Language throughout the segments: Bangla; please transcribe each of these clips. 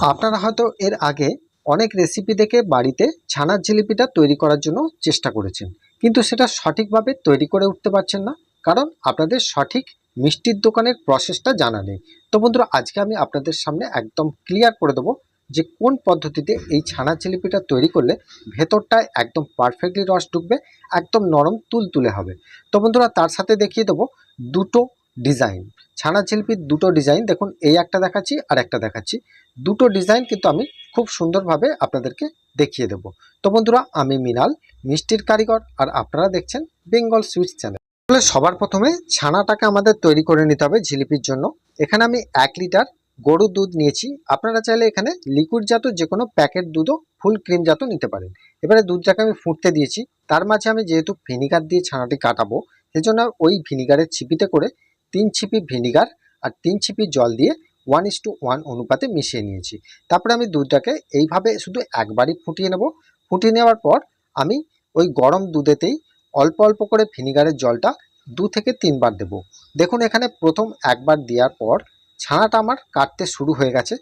আপনারা হয়তো এর আগে অনেক রেসিপি দেখে বাড়িতে ছানার জিলিপিটা তৈরি করার জন্য চেষ্টা করেছেন। কিন্তু সেটা সঠিকভাবে তৈরি করে উঠতে পারছেন না। কারণ আপনাদের সঠিক মিষ্টির দোকানের প্রসেসটা জানা নেই। তো বন্ধুরা, আজকে আমি আপনাদের সামনে একদম ক্লিয়ার করে দেবো যে কোন পদ্ধতিতে এই ছানার জিলিপিটা তৈরি করলে ভেতরটায় একদম পারফেক্টলি রস ঢুকবে, একদম নরম তুলতুলে হবে। তো বন্ধুরা, তার সাথে দেখিয়ে দেবো দুটো ডিজাইন ছানার জিলিপির দুটো ডিজাইন দেখুন, এই একটা দেখাচ্ছি আর একটা দেখাচ্ছি। দুটো ডিজাইন কিন্তু আমি খুব সুন্দরভাবে আপনাদেরকে দেখিয়ে দেবো। তো বন্ধুরা, আমি মিনাল, মিষ্টির কারিগর, আর আপনারা দেখছেন বেঙ্গল সুইটস চ্যানেল। তাহলে সবার প্রথমে ছানাটাকে আমাদের তৈরি করে নিতে হবে জিলিপির জন্য। এখানে আমি এক লিটার গরুর দুধ নিয়েছি। আপনারা চাইলে এখানে লিকুইড জাত যে কোনো প্যাকেট দুধও ফুল ক্রিম জাত নিতে পারেন। এবারে দুধটাকে আমি ফুটতে দিয়েছি। তার মাঝে আমি যেহেতু ভিনিগার দিয়ে ছানাটি কাটাবো, সেজন্য ওই ভিনিগারের ছিপিতে করে তিন ছিপি ভিনিগার আর তিন ছিপি জল দিয়ে ওয়ান ইস টু ওয়ান অনুপাতে মিশিয়ে নিয়েছি। তারপরে আমি দুধটাকে এইভাবে শুধু একবারই ফুটিয়ে নেব। ফুটিয়ে নেওয়ার পর আমি ওই গরম দুধেতেই অল্প অল্প করে ভিনিগারের জলটা দু থেকে তিনবার দেব। দেখুন এখানে প্রথম একবার দেওয়ার পর ছানাটা আমার কাটতে শুরু হয়ে গেছে।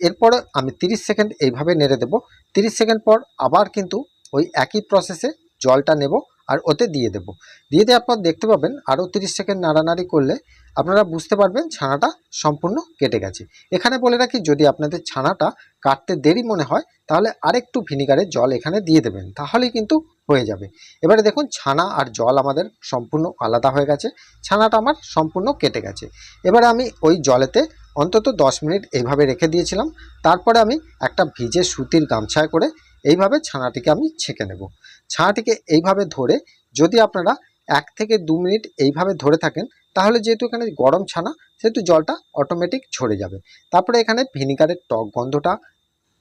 এরপরে আমি 30 সেকেন্ড এইভাবে নেড়ে দেব। 30 সেকেন্ড পর আবার কিন্তু ওই একই প্রসেসে জলটা নেব। আর ওতে দিয়ে দেব। দিয়ে দেওয়ার পর দেখতে পাবেন আরও 30 সেকেন্ড নাড়ানাড়ি করলে আপনারা বুঝতে পারবেন ছানাটা সম্পূর্ণ কেটে গেছে। এখানে বলে রাখি, যদি আপনাদের ছানাটা কাটতে দেরি মনে হয়, তাহলে আরেকটু ভিনিগারের জল এখানে দিয়ে দেবেন, তাহলেই কিন্তু হয়ে যাবে। এবারে দেখুন, ছানা আর জল আমাদের সম্পূর্ণ আলাদা হয়ে গেছে, ছানাটা আমার সম্পূর্ণ কেটে গেছে। এবারে আমি ওই জলেতে অন্তত 10 মিনিট এইভাবে রেখে দিয়েছিলাম, তারপরে আমি একটা ভিজে সুতির গামছায় করে এইভাবে ছানাটিকে আমি ছেঁকে নেব। ছানাটিকে এইভাবে ধরে যদি আপনারা এক থেকে দু মিনিট এইভাবে ধরে থাকেন, তাহলে যেহেতু এখানে গরম ছানা, সেহেতু জলটা অটোমেটিক ঝরে যাবে। তারপরে এখানে ভিনিগারের টক গন্ধটা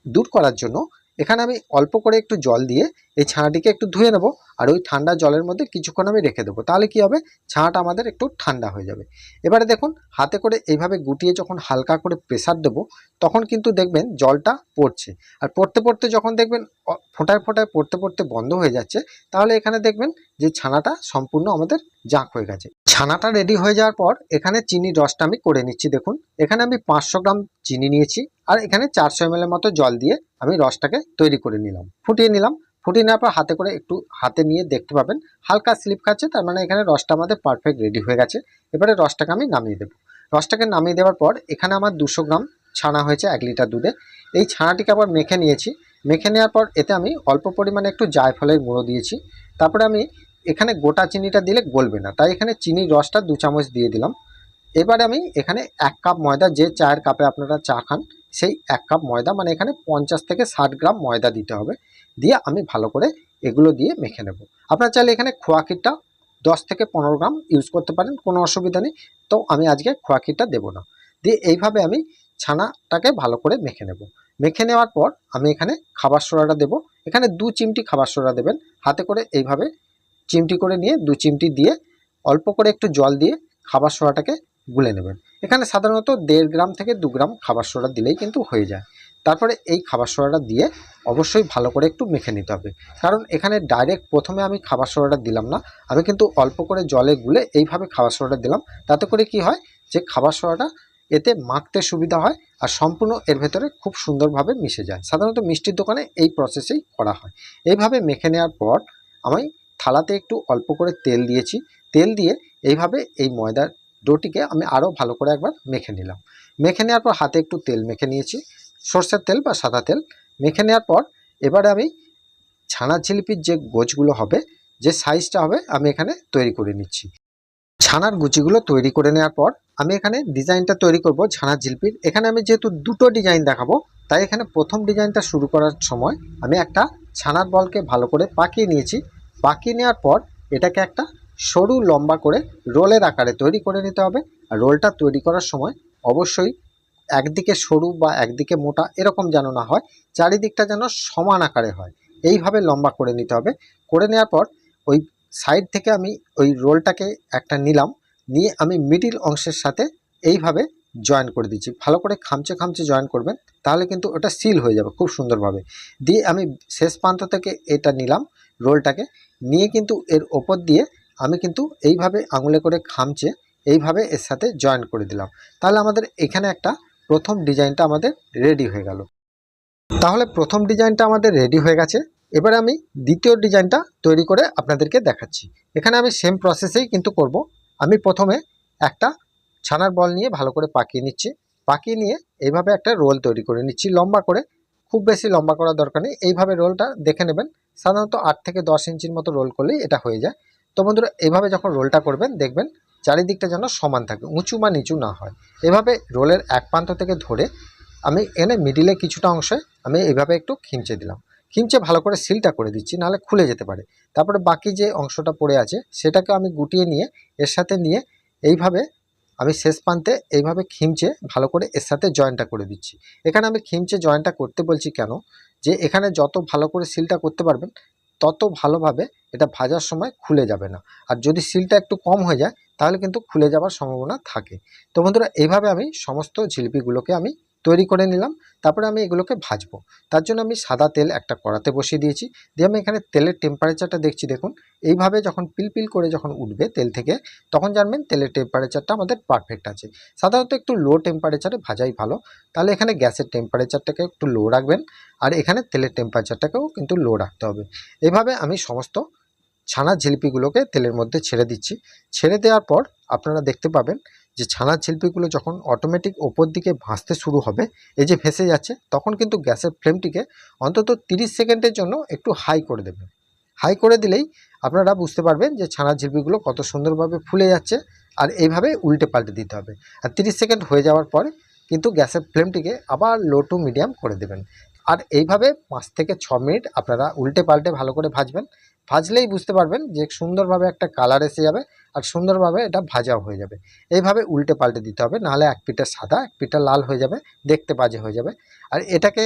দূর করার জন্য এখানে আমি অল্প করে একটু জল দিয়ে এই ছানাটিকে একটু ধুয়ে নেব আর ওই ঠান্ডা জলের মধ্যে কিছুক্ষণ আমি রেখে দেবো। তাহলে কি হবে? ছানাটা আমাদের একটু ঠান্ডা হয়ে যাবে। এবারে দেখুন, হাতে করে এইভাবে গুটিয়ে যখন হালকা করে প্রেসার দেবো, তখন কিন্তু দেখবেন জলটা পড়ছে। আর পড়তে পড়তে যখন দেখবেন ফোঁটায় ফোঁটায় পড়তে পড়তে বন্ধ হয়ে যাচ্ছে, তাহলে এখানে দেখবেন যে ছানাটা সম্পূর্ণ আমাদের জাঁক হয়ে গেছে। ছানাটা রেডি হয়ে যাওয়ার পর এখানে চিনির রসটা আমি করে নিচ্ছি। দেখুন, এখানে আমি পাঁচশো গ্রাম চিনি নিয়েছি। আর এখানে চারশো এম মতো জল দিয়ে আমি রসটাকে তৈরি করে নিলাম। ফুটিয়ে নিলাম। ফুটিয়ে নেওয়ার পর হাতে করে একটু হাতে নিয়ে দেখতে পাবেন, হালকা স্লিপ খাচ্ছে, তার মানে এখানে রসটা আমাদের পারফেক্ট রেডি হয়ে গেছে। এবারে রসটাকে আমি নামিয়ে দেবো। রসটাকে নামিয়ে দেওয়ার পর এখানে আমার দুশো গ্রাম ছানা হয়েছে এক লিটার দুধে। এই ছানাটিকে আবার মেখে নিয়েছি। মেখে নেওয়ার পর এতে আমি অল্প পরিমাণে একটু জায়ফলের গুঁড়ো দিয়েছি। তারপরে আমি এখানে গোটা চিনিটা দিলে গলবে না। তাই এখানে চিনির রসটা দু চামচ দিয়ে দিলাম। এবারে আমি এখানে এক কাপ ময়দা, যে চায়ের কাপে আপনারা চা খান সেই এক কাপ ময়দা মানে এখানে পঞ্চাশ থেকে ষাট গ্রাম ময়দা দিতে হবে। দিয়ে আমি ভালো করে এগুলো দিয়ে মেখে নেব। আপনারা চাইলে এখানে খোয়া ক্ষীরটা দশ থেকে পনেরো গ্রাম ইউজ করতে পারেন, কোনো অসুবিধা নেই। তো আমি আজকে খোয়া ক্ষীরটা দেবো না। দিয়ে এইভাবে আমি ছানাটাকে ভালো করে মেখে নেব। মেখে নেওয়ার পর আমি এখানে খাবার সোডাটা দেবো। এখানে দু চিমটি খাবার সোডা দেবেন। হাতে করে এইভাবে চিমটি করে নিয়ে দু চিমটি দিয়ে অল্প করে একটু জল দিয়ে খাবার সোডাটাকে গুলে নেবেন। এখানে সাধারণত দেড় গ্রাম থেকে দু গ্রাম খাবার সোডা দিলেই কিন্তু হয়ে যায়। তারপরে এই খাবার সোডাটা দিয়ে অবশ্যই ভালো করে একটু মেখে নিতে হবে। কারণ এখানে ডাইরেক্ট প্রথমে আমি খাবার সোডাটা দিলাম না, আমি কিন্তু অল্প করে জলে গুলে এইভাবে খাবার সোডাটা দিলাম। তাতে করে কি হয় যে খাবার সোডাটা এতে মাখতে সুবিধা হয় আর সম্পূর্ণ এর ভেতরে খুব সুন্দরভাবে মিশে যায়। সাধারণত মিষ্টির দোকানে এই প্রসেসেই করা হয়। এইভাবে মেখে নেওয়ার পর আমি থালাতে একটু অল্প করে তেল দিয়েছি। তেল দিয়ে এইভাবে এই ময়দার ডোটিকে আমি আরও ভালো করে একবার মেখে নিলাম। মেখে নেওয়ার পর হাতে একটু তেল মেখে নিয়েছি। সর্ষের তেল বা সাদা তেল মেখে নেওয়ার পর এবারে আমি ছানা জিলিপির যে গোছগুলো হবে, যে সাইজটা হবে, আমি এখানে তৈরি করে নিচ্ছি। ছানার গুচিগুলো তৈরি করে নেওয়ার পর আমি এখানে ডিজাইনটা তৈরি করব ছানার জিলিপির এখানে আমি যেহেতু দুটো ডিজাইন দেখাবো, তাই এখানে প্রথম ডিজাইনটা শুরু করার সময় আমি একটা ছানার বলকে ভালো করে পাকিয়ে নিয়েছি। পাকিয়ে নেওয়ার পর এটাকে একটা সরু লম্বা করে রোলের আকারে তৈরি করে নিতে হবে। আর রোলটা তৈরি করার সময় অবশ্যই একদিকে সরু বা একদিকে মোটা এরকম যেন না হয়, চারিদিকটা যেন সমান আকারে হয়। এইভাবে লম্বা করে নিতে হবে। করে নেওয়ার পর ওই সাইড থেকে আমি ওই রোলটাকে একটা নিলাম। নিয়ে আমি মিডিল অংশের সাথে এইভাবে জয়েন করে দিচ্ছি। ভালো করে খামচে খামচে জয়েন করবেন, তাহলে কিন্তু ওটা সিল হয়ে যাবে খুব সুন্দরভাবে। দিয়ে আমি শেষ প্রান্ত থেকে এটা নিলাম রোলটাকে। নিয়ে কিন্তু এর ওপর দিয়ে আমি কিন্তু এইভাবে আঙুলে করে খামচে এইভাবে এর সাথে জয়েন করে দিলাম। তাহলে আমাদের এখানে একটা প্রথম ডিজাইনটা আমাদের রেডি হয়ে গেল। তাহলে প্রথম ডিজাইনটা আমাদের রেডি হয়ে গেছে। এবারে আমি দ্বিতীয় ডিজাইনটা তৈরি করে আপনাদেরকে দেখাচ্ছি। এখানে আমি সেম প্রসেসেই কিন্তু করব। আমি প্রথমে একটা ছানার বল নিয়ে ভালো করে পাকিয়ে নিচ্ছি। পাকিয়ে নিয়ে এইভাবে একটা রোল তৈরি করে নিচ্ছি। লম্বা করে, খুব বেশি লম্বা করার দরকার নেই। এইভাবে রোলটা দেখে নেবেন। সাধারণত আট থেকে দশ ইঞ্চির মতো রোল করলেই এটা হয়ে যায়। তো বন্ধুরা এইভাবে যখন রোলটা করবেন, দেখবেন চারিদিকটা যেন সমান থাকে, উঁচু বা নিচু না হয়। এভাবে রোলের এক প্রান্ত থেকে ধরে আমি এনে মিডিলে কিছুটা অংশে আমি এইভাবে একটু খিমচে দিলাম। খিমচে ভালো করে সিলটা করে দিচ্ছি, নাহলে খুলে যেতে পারে। তারপরে বাকি যে অংশটা পড়ে আছে, সেটাকে আমি গুটিয়ে নিয়ে, এর সাথে নিয়ে এইভাবে আমি শেষ প্রান্তে এইভাবে খিমচে ভালো করে এর সাথে জয়েন্টটা করে দিচ্ছি। এখানে আমি খিমচে জয়েন্টটা করতে বলছি কেন? যে এখানে যত ভালো করে সিলটা করতে পারবেন তত ভালোভাবে এটা ভাজার সময় খুলে যাবে না। আর যদি সিলটা একটু কম হয়ে যায়, তাহলে কিন্তু খুলে যাওয়ার সম্ভাবনা থাকে। তো বন্ধুরা এইভাবে আমি সমস্ত জিলিপিগুলোকে আমি তৈরি করে নিলাম, তারপরে আমি এগুলোকে ভাজবো। তার জন্য আমি সাদা তেল একটা কড়াতে বসিয়ে দিয়েছি। দিয়ে আমি এখানে তেলের টেম্পারেচারটা দেখছি, দেখুন। এইভাবে যখন পিলপিল করে যখন উঠবে তেল থেকে, তখন জানবেন তেলের টেম্পারেচারটা আমাদের পারফেক্ট আছে। সাধারণত একটু লো টেম্পারেচারে ভাজাই ভালো। তাহলে এখানে গ্যাসের টেম্পারেচারটাকে একটু লো রাখবেন, আর এখানে তেলের টেম্পারেচারটাকেও কিন্তু লো রাখতে হবে। এভাবে আমি সমস্ত ছানা জিলিপিগুলোকে তেলের মধ্যে ছেড়ে দিচ্ছি। ছেড়ে দেওয়ার পর আপনারা দেখতে পাবেন যে ছানার জিলিপিগুলো যখন অটোমেটিক ওপর দিকে ভাসতে শুরু হবে, এই যে ভেসে যাচ্ছে, তখন কিন্তু গ্যাসের ফ্লেমটিকে অন্তত 30 সেকেন্ডের জন্য একটু হাই করে দেবেন। হাই করে দিলেই আপনারা বুঝতে পারবেন যে ছানার জিলিপিগুলো কত সুন্দরভাবে ফুলে যাচ্ছে আর এইভাবে উল্টে পাল্টে দিতে হবে। আর 30 সেকেন্ড হয়ে যাওয়ার পরে কিন্তু গ্যাসের ফ্লেমটিকে আবার লো টু মিডিয়াম করে দেবেন। আর এইভাবে পাঁচ থেকে ছ মিনিট আপনারা উল্টে পাল্টে ভালো করে ভাজবেন। ভাজলেই বুঝতে পারবেন যে সুন্দরভাবে একটা কালার এসে যাবে আর সুন্দরভাবে এটা ভাজাও হয়ে যাবে। এইভাবে উল্টে পাল্টে দিতে হবে, নাহলে এক পিঠা সাদা, এক পিঠা লাল হয়ে যাবে, দেখতে বাজে হয়ে যাবে। আর এটাকে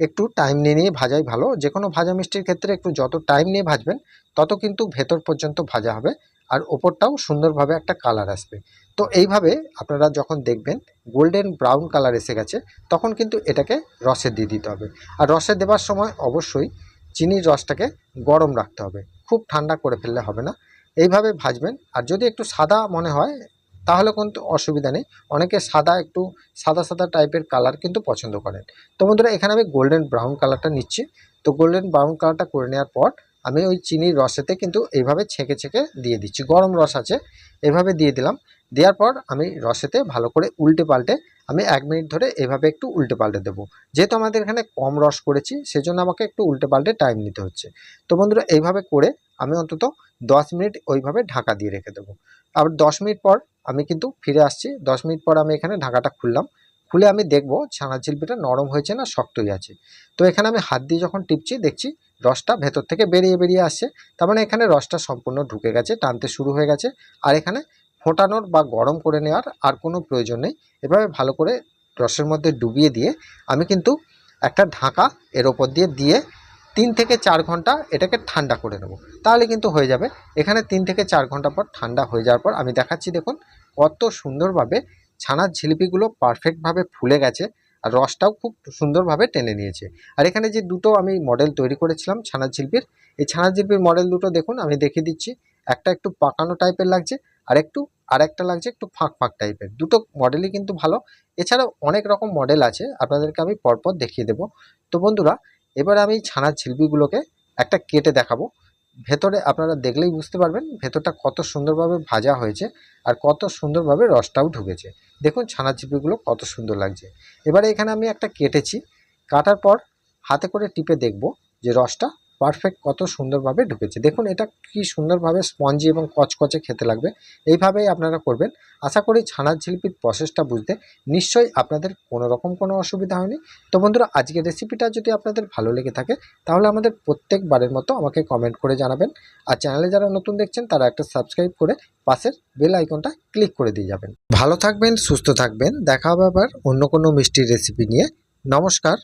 একটু টাইম নিয়ে নিয়ে ভাজাই ভালো যে কোনো ভাজা মিষ্টির ক্ষেত্রে একটু যত টাইম নিয়ে ভাজবেন, তত কিন্তু ভেতর পর্যন্ত ভাজা হবে আর ওপরটাও সুন্দরভাবে একটা কালার আসবে। তো এইভাবে আপনারা যখন দেখবেন গোল্ডেন ব্রাউন কালার এসে গেছে, তখন কিন্তু এটাকে রসে দিয়ে দিতে হবে। আর রসে দেওয়ার সময় অবশ্যই চিনির রসটাকে গরম রাখতে হবে। খুব ঠান্ডা করে ফেললে হবে না। এইভাবে ভাজবেন। আর যদি একটু সাদা মনে হয়, তাহলে কিন্তু অসুবিধা নেই। অনেকে সাদা একটু সাদা সাদা টাইপের কালার কিন্তু পছন্দ করেন। তো বন্ধুরা, এখানে আমি গোল্ডেন ব্রাউন কালারটা নিচ্ছি। তো গোল্ডেন ব্রাউন কালারটা করে নেওয়ার পর আমি ওই চিনির রসেতে কিন্তু এইভাবে ছেঁকে ছেঁকে দিয়ে দিচ্ছি। গরম রস আছে। এভাবে দিয়ে দিলাম। দেওয়ার পর আমি রসেতে ভালো করে উল্টে পাল্টে আমি এক মিনিট ধরে এভাবে একটু উল্টে পাল্টে দেবো। যেহেতু আমাদের এখানে কম রস করেছি, সেজন্য আমাকে একটু উল্টে পাল্টে টাইম নিতে হচ্ছে। তো বন্ধুরা, এইভাবে করে আমি অন্তত দশ মিনিট ওইভাবে ঢাকা দিয়ে রেখে দেবো। আবার দশ মিনিট পর আমি কিন্তু ফিরে আসছি। দশ মিনিট পর আমি এখানে ঢাকাটা খুললাম। খুলে আমি দেখব ছানার জিলপিটা নরম হয়েছে না শক্তই আছে। তো এখানে আমি হাত দিয়ে যখন টিপছি, দেখছি রসটা ভেতর থেকে বেরিয়ে বেরিয়ে আসছে। তার মানে এখানে রসটা সম্পূর্ণ ঢুকে গেছে, টানতে শুরু হয়ে গেছে। আর এখানে ফোটানোর বা গরম করে নেওয়ার আর কোনো প্রয়োজন নেই। এভাবে ভালো করে রসের মধ্যে ডুবিয়ে দিয়ে আমি কিন্তু একটা ঢাকা এর ওপর দিয়ে দিয়ে তিন থেকে চার ঘণ্টা এটাকে ঠান্ডা করে নেব। তাহলে কিন্তু হয়ে যাবে। এখানে তিন থেকে চার ঘণ্টা পর ঠান্ডা হয়ে যাওয়ার পর আমি দেখাচ্ছি, দেখুন, কত সুন্দরভাবে ছানার ঝিলিপিগুলো পারফেক্টভাবে ফুলে গেছে আর রসটাও খুব সুন্দরভাবে টেনে নিয়েছে। আর এখানে যে দুটো আমি মডেল তৈরি করেছিলাম ছানার ঝিলপির, এই ছানার ঝিলপির মডেল দুটো দেখুন, আমি দেখিয়ে দিচ্ছি। একটা একটু পাকানো টাইপের লাগছে আর একটু, আর একটা লাগছে একটু ফাঁক ফাঁক টাইপের। দুটো মডেলই কিন্তু ভালো। এছাড়াও অনেক রকম মডেল আছে, আপনাদেরকে আমি পরপর দেখিয়ে দেবো। তো বন্ধুরা, এবার আমি ছানার ঝিলপিগুলোকে একটা কেটে দেখাবো। ভেতরে আপনারা দেখলেই বুঝতে পারবেন, ভেতরটা কত সুন্দরভাবে ভাজা হয়েছে আর কত সুন্দরভাবে রসটাও ঢুকেছে। দেখুন ছানার ঝিলপিগুলো কত সুন্দর লাগছে। এবারে এখানে আমি একটা কেটেছি। কাটার পর হাতে করে টিপে দেখব যে রসটা পারফেক্ট কত সুন্দরভাবে ঢুকেছে। দেখুন, এটা কি সুন্দরভাবে স্পঞ্জি এবং কচকচে খেতে লাগবে। এইভাবেই আপনারা করবেন। আশা করি ছানার ঝিলপির প্রসেসটা বুঝতে নিশ্চয়ই আপনাদের কোনো রকম কোনো অসুবিধা হয়নি। তো বন্ধুরা, আজকের রেসিপিটা যদি আপনাদের ভালো লেগে থাকে, তাহলে আমাদের প্রত্যেকবারের মতো আমাকে কমেন্ট করে জানাবেন। আর চ্যানেলে যারা নতুন দেখছেন, তারা একটা সাবস্ক্রাইব করে পাশের বেল আইকনটা ক্লিক করে দিয়ে যাবেন। ভালো থাকবেন, সুস্থ থাকবেন। দেখা হবে আবার অন্য কোনো মিষ্টির রেসিপি নিয়ে। নমস্কার।